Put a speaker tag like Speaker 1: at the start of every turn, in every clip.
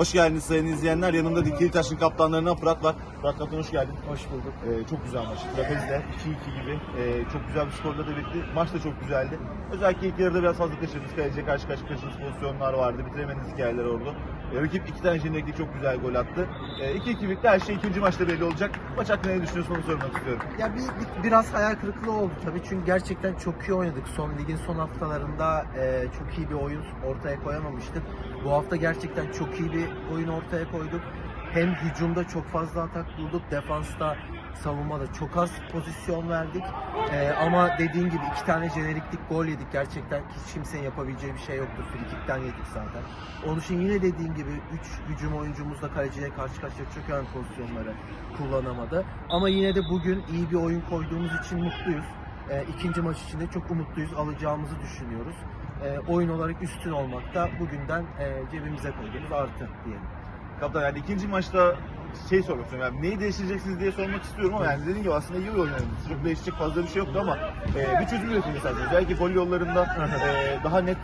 Speaker 1: Hoş geldiniz sayın izleyenler. Yanımda Dikili Taş'ın kaptanlarından Fırat var. Fırat kaptan hoş geldin.
Speaker 2: Hoş bulduk.
Speaker 1: Ee, çok güzel maç. Trapez'de 2-2 gibi. Ee, çok güzel bir skorla da bitti. Maç da çok güzeldi. Özellikle ilk yarıda biraz fazla kaçırdınız. Kaleciye karşı karşı kaçırdığınız pozisyonlar vardı. Bitiremediğiniz hikayeler oldu. Rakip iki tane jenekli çok güzel gol attı. Ee, 2-2 bitti. Her şey ikinci maçta belli olacak. Maç hakkında ne düşünüyorsun onu sormak istiyorum.
Speaker 2: Ya bir, bir- biraz hayal kırıklığı oldu tabii çünkü gerçekten çok iyi oynadık. Son ligin son haftalarında e, çok iyi bir oyun ortaya koyamamıştık. Bu hafta gerçekten çok iyi bir oyun ortaya koyduk. Hem hücumda çok fazla atak bulduk, defansta, savunmada çok az pozisyon verdik. E, ama dediğin gibi iki tane jeneriklik gol yedik. Gerçekten hiç kimsenin yapabileceği bir şey yoktu. Frikikten yedik zaten. Onun için yine dediğin gibi 3 hücum oyuncumuzla kaleciye karşı karşıya çok önemli pozisyonları kullanamadı. Ama yine de bugün iyi bir oyun koyduğumuz için mutluyuz. E, ikinci maç için de çok umutluyuz. Alacağımızı düşünüyoruz. E, oyun olarak üstün olmak da bugünden e, cebimize koyduğumuz artı diyelim.
Speaker 1: Kaptan yani ikinci maçta şey istiyorum. Yani neyi değiştireceksiniz diye sormak istiyorum ama yani dediğim gibi aslında iyi oynadınız. Çok değişecek fazla bir şey yoktu ama e, bir çözüm üretin isterseniz. Belki gol yollarında e, daha net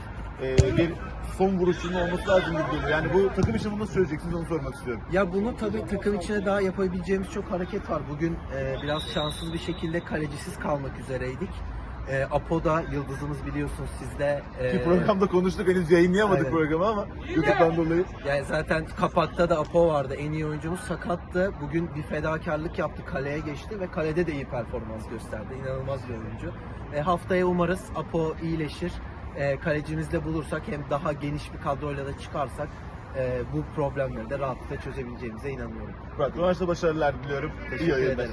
Speaker 1: e, bir son vuruşunun olması lazım gibi geliyor. Yani bu takım için bunu nasıl çözeceksiniz onu sormak istiyorum.
Speaker 2: Ya bunu tabii takım içine daha yapabileceğimiz çok hareket var. Bugün e, biraz şanssız bir şekilde kalecisiz kalmak üzereydik. E, Apo'da yıldızımız biliyorsunuz sizde. E,
Speaker 1: Ki programda konuştuk henüz yayınlayamadık
Speaker 2: Aynen.
Speaker 1: programı ama YouTube'dan dolayı.
Speaker 2: Yani zaten kapakta da Apo vardı. En iyi oyuncumuz sakattı. Bugün bir fedakarlık yaptı. Kaleye geçti ve kalede de iyi performans gösterdi. İnanılmaz bir oyuncu. E, haftaya umarız Apo iyileşir. E, kalecimizle bulursak hem daha geniş bir kadroyla da çıkarsak e, bu problemleri de rahatlıkla çözebileceğimize inanıyorum.
Speaker 1: Maçta başarılar diliyorum.
Speaker 2: Teşekkür
Speaker 1: İyi oyunlar.
Speaker 2: ederim.